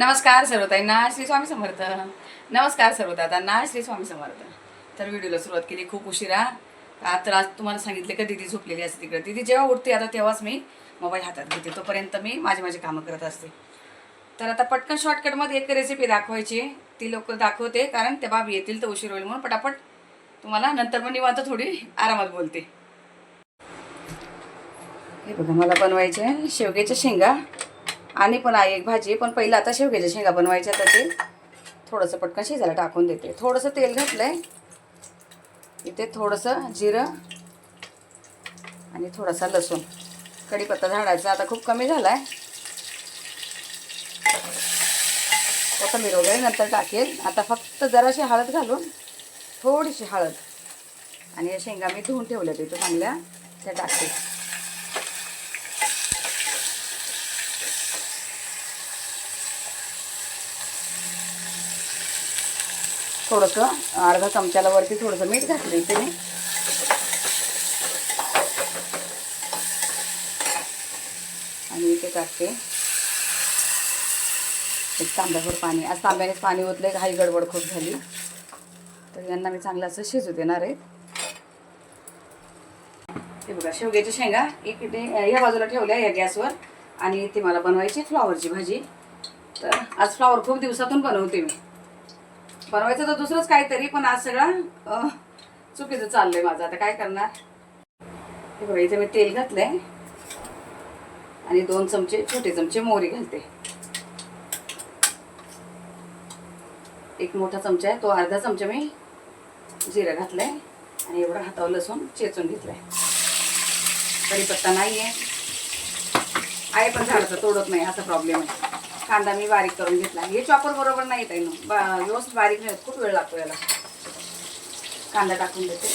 नमस्कार सर्वताईंना श्री स्वामी समर्थ. नमस्कार सर्वदादांना श्री स्वामी समर्थ. तर व्हिडिओला सुरुवात केली खूप उशिरा. आता आज तुम्हाला सांगितले का दिदी झोपलेली असते तिकडे. दिदी जेव्हा उठते आता तेव्हाच मी मोबाईल हातात घेते. तोपर्यंत मी माझे माझे कामं करत असते. तर आता पटकन शॉर्टकटमध्ये एक रेसिपी दाखवायची. ती लोक दाखवते कारण त्या बाबी येतील तर उशीर होईल म्हणून पटापट तुम्हाला नंतर मग निवांत थोडी आरामात बोलते. हे बघा मला बनवायचे आहे शेवग्याच्या शेंगा. आणि पण आहे एक भाजी पण पहिलं आता शेवग्याच्या शेंगा बनवायच्या तर ते थोडंसं पटकन शिजायला टाकून देते. थोडंसं तेल घातलं आहे इथे थोडंसं जिरं आणि थोडासा लसूण. कढीपत्ता झाडायचा. आता खूप कमी झाला आहे कोथंबीर वगैरे नंतर टाकेल. आता फक्त जराशी हळद घालून थोडीशी हळद. आणि या शेंगा मी धुवून ठेवल्या तिथं चांगल्या त्या टाकते. थोडंसं अर्धा चमच्याला वरती थोडंसं मीठ घातलं इथे मी. आणि इथे टाकते. एक तांब्याभर पाणी. आज तांब्यानेच पाणी ओतलं घाई गडबड खूप झाली. तर यांना मी चांगलं असं शिजू देणार आहे. ते बघा शेवग्याच्या शेंगा एक इथे या बाजूला ठेवल्या या गॅसवर. आणि ती मला बनवायची फ्लॉवरची भाजी. तर आज फ्लॉवर खूप दिवसातून बनवते मी. बनवायचं तर दुसरंच काहीतरी पण आज सगळं चुकीचं चाललंय माझं. आता काय करणार? हे बघा इथे मी तेल घातलंय. आणि दोन चमचे छोटे चमचे मोहरी घालते. एक मोठा चमचा आहे तो अर्धा चमचा मी जिरं घातलंय. आणि एवढं हातावर लसूण चेचून घेतलंय. कढीपत्ता नाही आहे आहे पण झाडाचं तोडत नाही असा प्रॉब्लेम आहे. कांदा मी बारीक करून घेतला. हे चॉपर बरोबर नाही येत आहे ना. बा- व्यवस्थित बारीक नाही खूप वेळ लागतो याला. कांदा टाकून देते.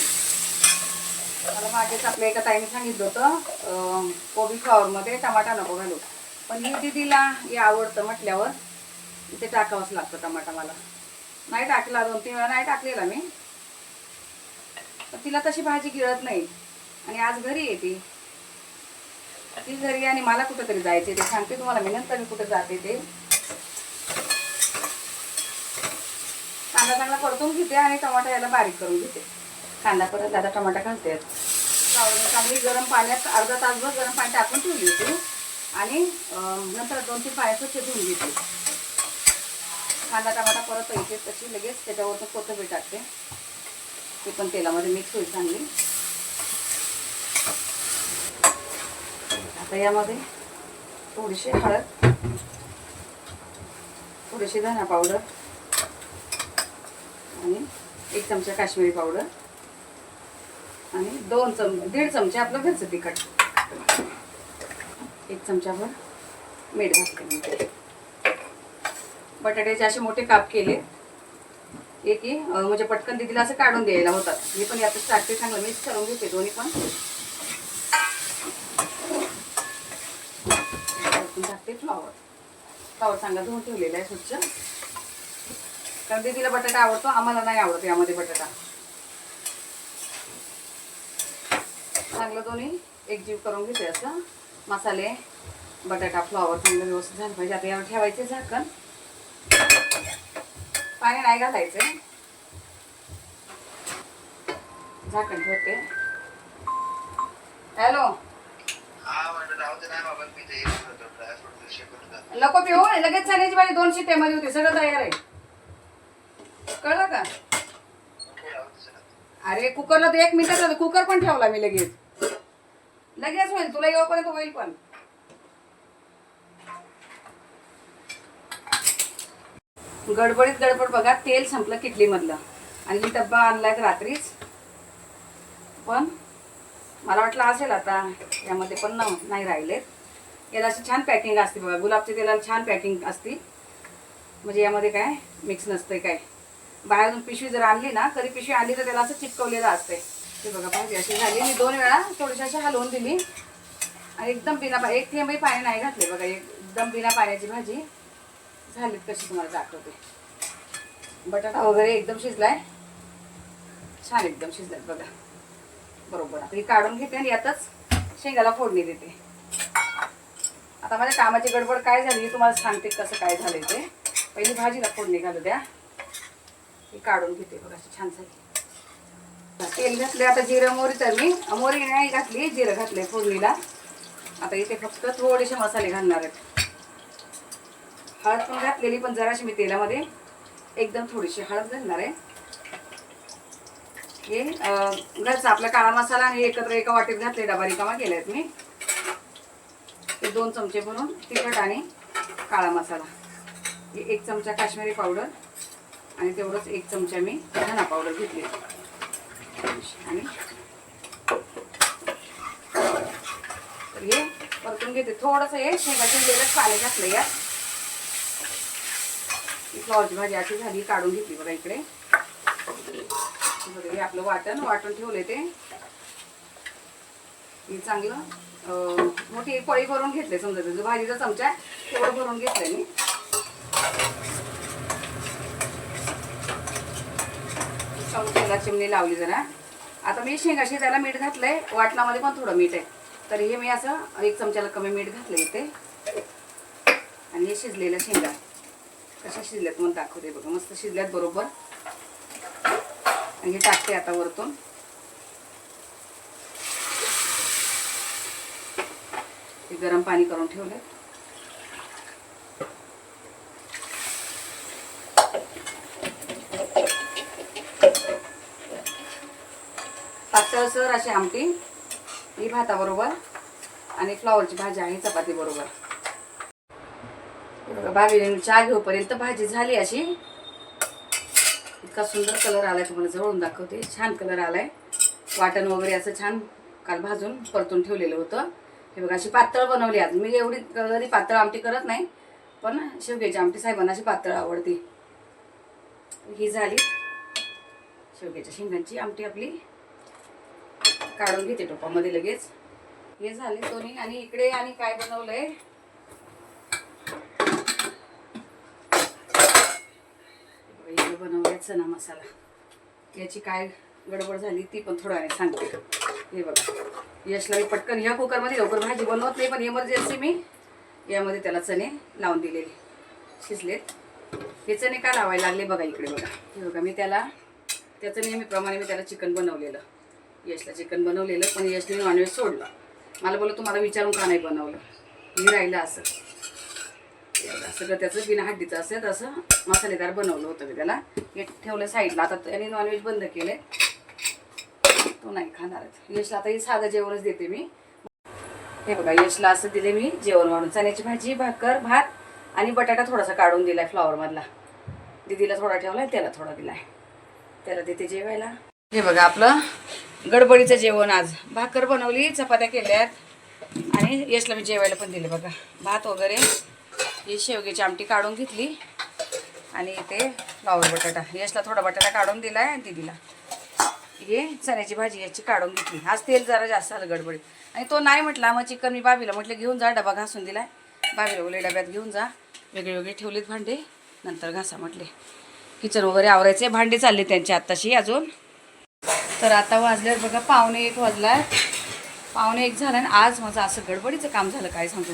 मला मागेच आपल्या एका ताईने सांगितलं होतं कोबी फ्लॉवरमध्ये टमाटा नको घालू. पण हे दिदीला हे आवडतं म्हटल्यावर इथे टाकावंच लागतं टमाटा मला. नाही टाकला दोन तीन वेळा नाही टाकलेला मी. पण तिला तशी भाजी गिळत नाही. आणि आज घरी येते. ती घरी आणि मला कुठेतरी जायचे ते सांगते तुम्हाला मी. नंतर मी कुठे जाते ते. कांदा चांगला परतून घेते आणि टमाटा याला बारीक करून घेते. कांदा परत दादा टमाटा घालते चांगली गरम पाण्यात अर्धा तासभर गरम पाणी टाकून ठेवली होती. आणि नंतर दोन तीन पाण्याचं स्वच्छ घेते. कांदा टमाटा परत येते तशी लगेच त्याच्यावरती कोथंबीर टाकते. ती पण तेलामध्ये मिक्स होईल चांगली. आता यामध्ये थोडीशी हळद थोडीशी धना पावडर आणि एक चमचा काश्मीरी पावडर आणि दोन चम दीड चमचे आपलं घरचं तिखट. एक चमचाभर मीठ घातले बटाट्याचे असे मोठे काप केले. एक की म्हणजे पटकन दिदीला असं काढून द्यायला होतात. मी पण यातच टाकते चांगलं मिक्स करून घेते दोन्ही पण टाकून टाकते फ्लॉवर फ्लॉवर चांगला धुवून ठेवलेला आहे स्वच्छ. कारण दीदीला बटाटा आवडतो आम्हाला नाही आवडत यामध्ये बटाटा. चांगलं दोन्ही एकजीव करून घेते असं. मसाले बटाटा फ्लॉवर चांगलं व्यवस्थित झालं पाहिजे. आता यावर ठेवायचे झाकण. पाणी नाही घालायचं. झाकण ठेवते. हॅलो. नको पिऊ लगेच चण्याची भाजी दोन शिट्ट्यामध्ये होती सगळं तयार आहे. कळलं का? अरे कुकरला तर एक मिनिटात कुकर पण ठेवला मी लगेच. लगेच होईल तुला येऊपर्यंत होईल पण. गडबडीत गडबड बघा तेल संपलं किटलीमधलं. आणि डब्बा आणलाय रात्रीच. पण मला वाटलं असेल आता यामध्ये पण नाही राहिले. याला अशी छान पॅकिंग असते बघा. गुलाबच्या तेलाला छान पॅकिंग असते. म्हणजे यामध्ये काय मिक्स नसतंय काय. बाहेरून पिशवी जर आणली ना तरी पिशवी आणली तर त्याला असं चिपकवलेलं असते ते बघा पाहिजे अशी झाली. मी दोन वेळा थोडीशी अशी हलवून दिली. आणि एकदम बिना पा एक थेंबही पाणी नाही घातले बघा. एकदम बिना पाण्याची भाजी झाली कशी तुम्हाला दाखवते. बटाटा वगैरे एकदम शिजलाय. छान एकदम शिजलाय बघा. बरोबर. आता हे काढून घेते आणि यातच शेंगाला फोडणी देते. आता माझ्या कामाची गडबड काय झाली तुम्हाला सांगते कसं काय झालं ते. पहिली भाजीला फोडणी घालू द्या. ही काढून घेते बघा छान झाली तेल घातले आता जिरं मोरी तर मी. मोरी नाही घातली जिरं घातले फोडणीला. आता इथे फक्त थोडेसे मसाले घालणार आहेत. हळद पण घातलेली पण जराशी मी तेलामध्ये एकदम थोडीशी हळद घालणार आहे. हे घरचा आपला काळा मसाला आणि एकत्र एका वाटीत घातले डबा रिकामा आहेत मी. ते दोन चमचे भरून तिखट आणि काळा मसाला. हे एक चमचा काश्मीरी पावडर आणि तेवढंच एक चमचा मी धना पावडर घेतली. आणि हे परतून घेते. थोडंसं हे शेंगा शिजलेलंच पाणी घातलं यात. लॉज भाजी अशी झाली काढून घेतली बघा इकडे. हे आपलं वाटण वाटण ठेवलंय ते. मी चांगलं मोठी पळी भरून घेतले समजा जो भाजीचा चमचा आहे, तेवढं भरून घेतलंय मी. चमच्याला चिमणी लावली जरा. आता मी शेंगा शिजायला मीठ घातलंय वाटणामध्ये पण थोडं मीठ आहे. तर हे मी असं एक चमच्याला कमी मीठ घातलं इथे. आणि हे शिजलेलं शेंगा. कशा शिजल्यात म्हणून दाखवते बघा. मस्त शिजल्यात बरोबर. आणि हे टाकते आता वरतून. हे गरम पाणी करून ठेवलंय. पातळसर अशी आमटी ही भाताबरोबर आणि फ्लॉवरची भाजी आहे चपाती बरोबर. भाभी चहा घेऊपर्यंत भाजी झाली अशी. इतका सुंदर कलर आलाय तुम्हाला जवळून दाखवते. छान कलर आलाय. वाटण वगैरे असं छान काल भाजून परतून ठेवलेलं होतं. हे बघा अशी पातळ बनवली आज. मी एवढी कधी पातळ आमटी करत नाही पण शेवग्याची आमटी साहेबांना अशी पातळ आवडते. ही झाली शेवग्याच्या शेंगांची आमटी आपली. काढून घेते टोपामध्ये लगेच. हे झाले दोन्ही आणि इकडे आणि काय बनवलंय? आहे चना मसाला. याची काय गडबड झाली ती पण थोड्या सांगते. हे बघा. यशला मी पटकन ह्या कुकरमध्ये लवकर भाजी बनवत नाही पण इमर्जन्सी मी यामध्ये त्याला चणे लावून दिलेले. शिजलेत. हे चणे का लावायला लागले बघा इकडे बघा. हे बघा मी त्याला त्याचं नेहमीप्रमाणे मी त्याला चिकन बनवलेलं. यशला चिकन बनवलेलं पण यशने नॉनव्हेज सोडलं. मला बोललं तुम्हाला विचारून का नाही बनवलं? मी राहिलं असं. सगळं त्याचं बिना हड्डीचं असेल तसं मसालेदार बनवलं होतं मी त्याला. हे ठेवलं साईडला आता त्याने नॉनव्हेज बंद केले तो नाही खाणार. यशला आता हे साधं जेवणच देते मी. हे बघा यशला असं दिले मी जेवण म्हणून. चण्याची भाजी भाकर भात आणि बटाटा थोडासा काढून दिलाय आहे फ्लॉवरमधला दीदीला थोडा ठेवलाय त्याला थोडा दिलाय. त्याला देते जेवायला. हे बघा आपलं गडबडीचं जेवण आज. भाकर बनवली चपात्या केल्यात. आणि यशला मी जेवायला पण दिले बघा. भात वगैरे. हो शेवग्याची आमटी काढून घेतली. आणि इथे गावर बटाटा. यशला थोडा बटाटा काढून दिला आणि दिदीला. हे चण्याची भाजी याची काढून घेतली. आज तेल जरा जास्त झालं गडबडीत. आणि तो नाही म्हटला मग चिकन मी बाबीला म्हटलं घेऊन जा डबा घासून दिला बाबीला बोलले डब्यात घेऊन जा. वेगळे वेगळे ठेवलेत भांडे. नंतर घासा म्हटले. किचन वगैरे आवरायचे भांडे चालले त्यांचे आत्ताशी अजून. तर आता वाजल्यावर बघा पावणे एक वाजला पावणे एक झाला आणि आज माझं असं गडबडीचं काम झालं काय सांगू.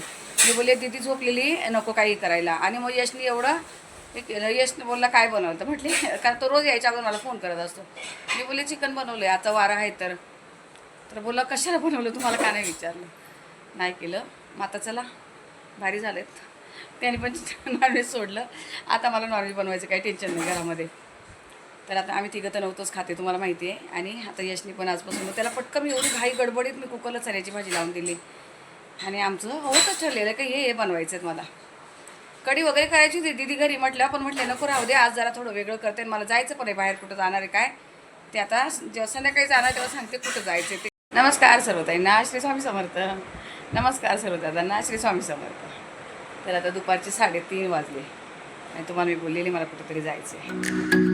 मी बोलले दीदी झोपलेली नको काही करायला. आणि मग यशनी एवढं हे केलं यशने बोलला काय बनवलं? तर कारण तो रोज यायच्या अगोदर मला फोन करत असतो. मी बोलले चिकन बनवले आता वारा आहे तर. तर बोलला कशाला बनवलं? तुम्हाला का नाही विचारलं? नाही केलं. मग आता चला भारी झालेत. त्याने पण नॉनव्हेज सोडलं. आता मला नॉनव्हेज बनवायचं काही टेन्शन नाही घरामध्ये. तर आता आम्ही तिघं तर नव्हतोच खाते तुम्हाला माहिती आहे. आणि आता यशनी पण आजपासून मग त्याला पटकन मी एवढी घाई गडबडीत मी कुकरला चण्याची भाजी लावून दिली. आणि आमचं होतच ठरलेलं की हे हे बनवायचं आहे मला. कढी वगैरे करायची होती दिदी घरी म्हटलं पण म्हटलं नको राहू दे आज जरा थोडं वेगळं करते मला जायचं पण आहे बाहेर कुठं जाणार आहे काय? ते आता जेव्हा संध्याकाळी जाणार तेव्हा सांगते कुठं जायचं ते. नमस्कार सर्वताईंना श्री स्वामी समर्थ. नमस्कार सर्वदादांना श्री स्वामी समर्थ. तर आता दुपारचे साडेतीन वाजले आणि तुम्हाला मी बोललेली मला कुठेतरी जायचं आहे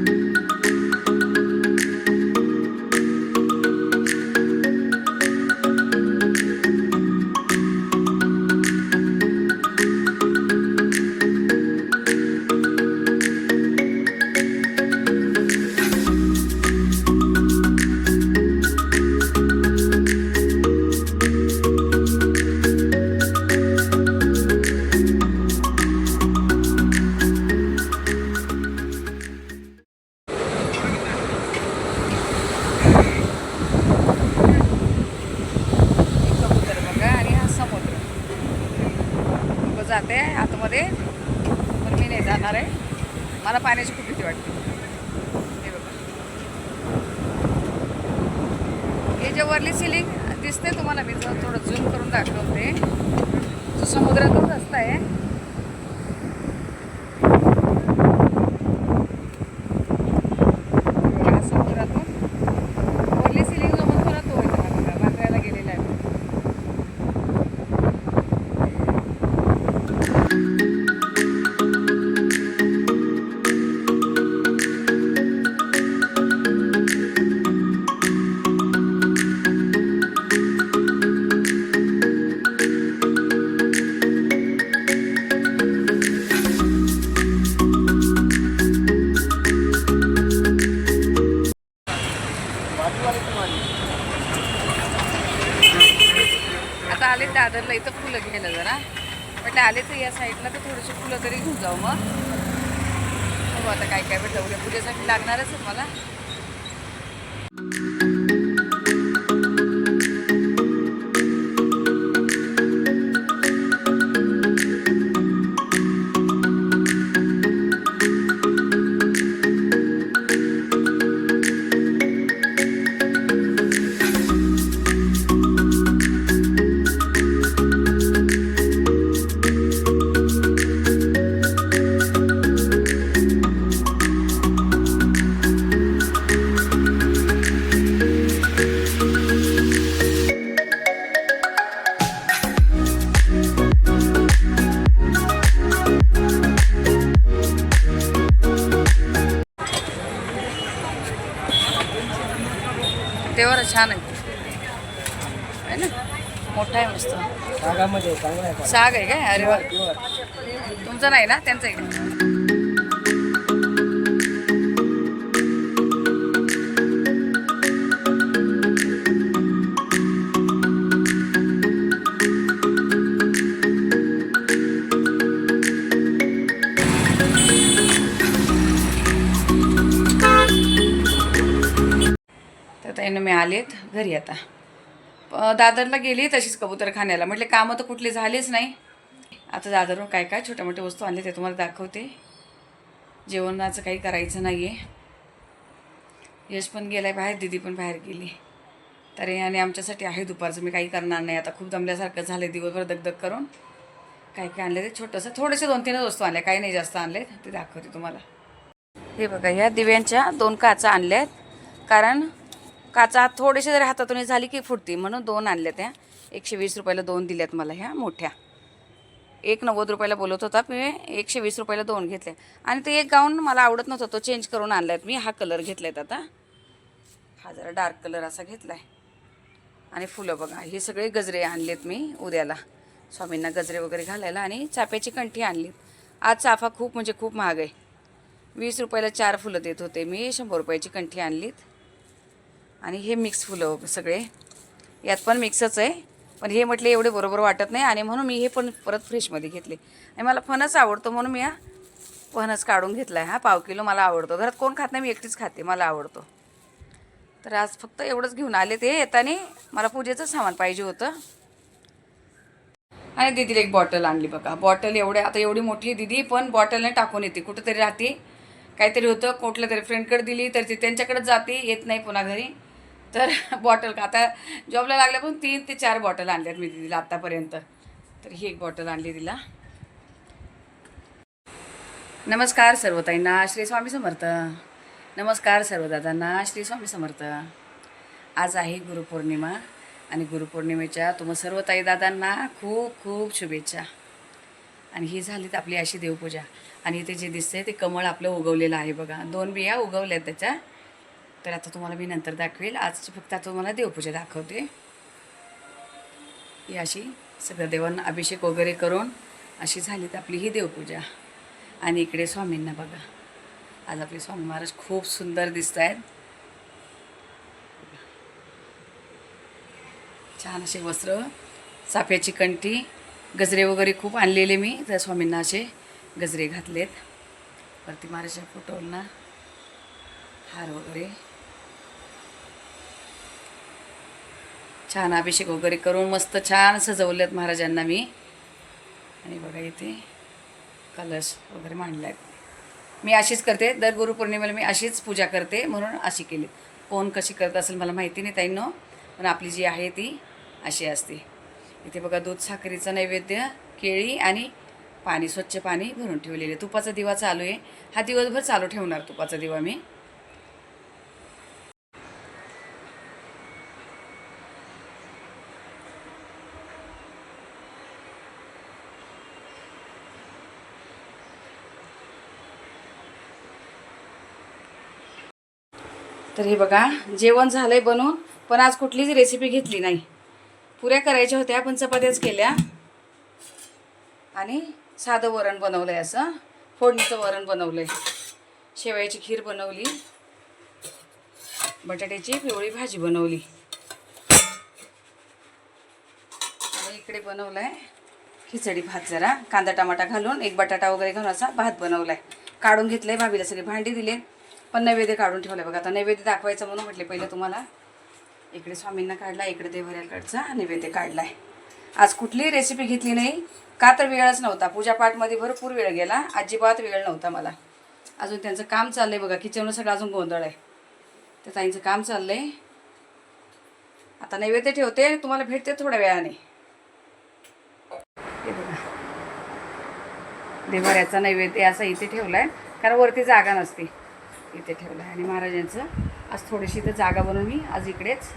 जाते आतमध्ये. पण मी नाही जाणार आहे. मला पाण्याची खूप भीती वाटते. हे बघा. हे जे वरली सिलिंग दिसते तुम्हाला मी थोडं झूम करून दाखवते. जो समुद्रातून रस्ता आहे तर या साईडला तर थोडीशी फुलं तरी घेऊन जाऊ मग. हो आता काय काय भेटलं उद्या पूजेसाठी लागणारच आहे मला. साग आहे काय? अरे वा. तुमचं नाही ना? त्यांचं आहे मी आलेत घरी आता. दादरला गेली तशीच कबूतर खाण्याला म्हटले कामं तर कुठली झालीच नाही. आता दादरवरून काय काय छोट्या मोठ्या वस्तू आणले ते तुम्हाला दाखवते. जेवणाचं काही करायचं नाही आहे यश पण गेलाय बाहेर दिदी पण बाहेर गेली. तर आणि आमच्यासाठी आहे दुपारचं मी काही करणार नाही. आता खूप दमल्यासारखं झालं दिवसभर दगदग करून. काय काय आणलं ते छोटंसं थोडेसे दोन तीनच वस्तू आणल्या. काही नाही जास्त आणले ते दाखवते तुम्हाला. हे बघा ह्या दिव्यांच्या दोन काचा आणल्यात. कारण काचा थोडेसे जरी हातातून झाली की फुटती. म्हणून दोन आणल्या त्या. एकशे वीस रुपयाला दोन दिल्यात मला ह्या मोठ्या. एक नव्वद रुपयाला बोलत होता मी एकशे वीस रुपयाला दोन घेतले आणि ते एक गाऊन मला आवडत नव्हतं तो चेंज करून आणला आहेत मी हा कलर घेतला आहेत आता. हा जरा डार्क कलर असा घेतला आहे आणि फुलं बघा हे सगळे गजरे आणलेत मी उद्याला. स्वामींना गजरे वगैरे घालायला आणि चाफ्याची कंठी आणलीत. आज चाफा खूप म्हणजे खूप महाग आहे. वीस रुपयाला चार फुलं देत होते मी शंभर रुपयाची कंठी आणलीत. आणि हे मिक्स फुलं सगळे. यात पण मिक्सच आहे. पण हे म्हटले एवढे बरोबर वाटत नाही आणि म्हणून मी हे पण परत फ्रेशमध्ये घेतले. आणि मला फणस आवडतो म्हणून मी हा फणस काढून घेतला आहे हा पाव किलो मला आवडतो. घरात कोण खात नाही मी एकटीच खाते. मला आवडतो. तर आज फक्त एवढंच घेऊन आले ते येताना मला पूजेचं सामान पाहिजे होतं. आणि दिदीला एक बॉटल आणली बघा. बॉटल एवढे आता एवढी मोठी आहे दीदी पण बॉटलने टाकून येते. कुठंतरी राहते. काहीतरी होतं कुठल्या तरी फ्रेंडकडे दिली तर ती त्यांच्याकडे जाते येत नाही पुन्हा घरी. तर बॉटल का? आता जॉबला लागल्यापासून तीन ते चार बॉटल आणल्यात मी दिदीला आत्तापर्यंत तर ही एक बॉटल आणली तिला नमस्कार सर्व ताईंना श्री स्वामी समर्थ. नमस्कार सर्व दादांना श्री स्वामी समर्थ. आज आहे गुरुपौर्णिमा आणि गुरुपौर्णिमेच्या तुम्हा सर्व ताई दादांना खूप खूप शुभेच्छा. आणि ही झालीत आपली अशी देवपूजा. आणि इथे जे दिसतंय ते कमळ आपलं उगवलेलं आहे बघा. दोन बिया उगवल्यात त्याच्या. तर आता तुम्हाला मी नंतर दाखवेल. आजची फक्त आता तुम्हाला देवपूजा दाखवते. ही अशी सगळं देवांना अभिषेक वगैरे करून अशी झालीत आपली ही देवपूजा. आणि इकडे स्वामींना बघा. आज आपले स्वामी महाराज खूप सुंदर दिसत आहेत छान असे वस्त्र चाफ्याची कंठी गजरे वगैरे खूप आणलेले मी. त्या स्वामींना असे गजरे घातलेत. वरती महाराजच्या फोटोंना हार वगैरे. छान अभिषेक वगैरे करून मस्त छान सजवलेत महाराजांना मी. आणि बघा इथे कलश वगैरे मांडला आहेत मी अशीच करते. दर गुरुपौर्णिमेला मी अशीच पूजा करते म्हणून अशी केली कोण कशी करत असेल मला माहिती नाही ताईंनो पण आपली जी आहे ती अशी असते. इथे बघा दूध साखरेचं नैवेद्य केळी आणि पाणी स्वच्छ पाणी भरून ठेवलेले. तुपाचा दिवा चालू आहे. हा दिवसभर चालू ठेवणार तुपाचा दिवा मी. तर हे बघा जेवण झालं आहे बनवून पण आज कुठलीच रेसिपी घेतली नाही. पुऱ्या करायच्या होत्या पण चपात्याच केल्या. आणि साधं वरण बनवलं आहे असं. फोडणीचं वरण बनवलं आहे शेवयाची खीर बनवली. बटाट्याची पिवळी भाजी बनवली. इकडे बनवलं आहे खिचडी भात जरा. कांदा टमाटा घालून एक बटाटा वगैरे घालून असा भात बनवला आहे काढून घेतलं आहे भाभीला सगळी भांडी दिले पण नैवेद्य काढून ठेवलं बघा. आता नैवेद्य दाखवायचं म्हणून म्हटले पहिले तुम्हाला. इकडे स्वामींना काढला इकडे देवऱ्याकडचा नैवेद्य काढला आहे आज कुठलीही रेसिपी घेतली नाही. का तर वेळच नव्हता. पूजापाठमध्ये भरपूर वेळ गेला. अजिबात वेळ नव्हता मला. अजून त्यांचं काम चाललंय बघा. किचनवर सगळं अजून गोंधळ आहे. तर ताईंचं काम चाललंय. आता नैवेद्य ठेवते. तुम्हाला भेटते थोड्या वेळाने. हे बघा. देवाऱ्याचा नैवेद्य असा इथे ठेवला आहे कारण वरती जागा नसते. इथे ठेवला आहे. आणि महाराजांचं आज थोडीशी तर जागा बनवून मी आज इकडेच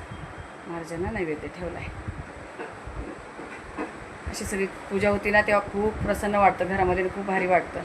महाराजांना नैवेद्य ठेवला आहे. अशी सगळी पूजा होती ना तेव्हा खूप प्रसन्न वाटतं घरामध्ये खूप भारी वाटतं.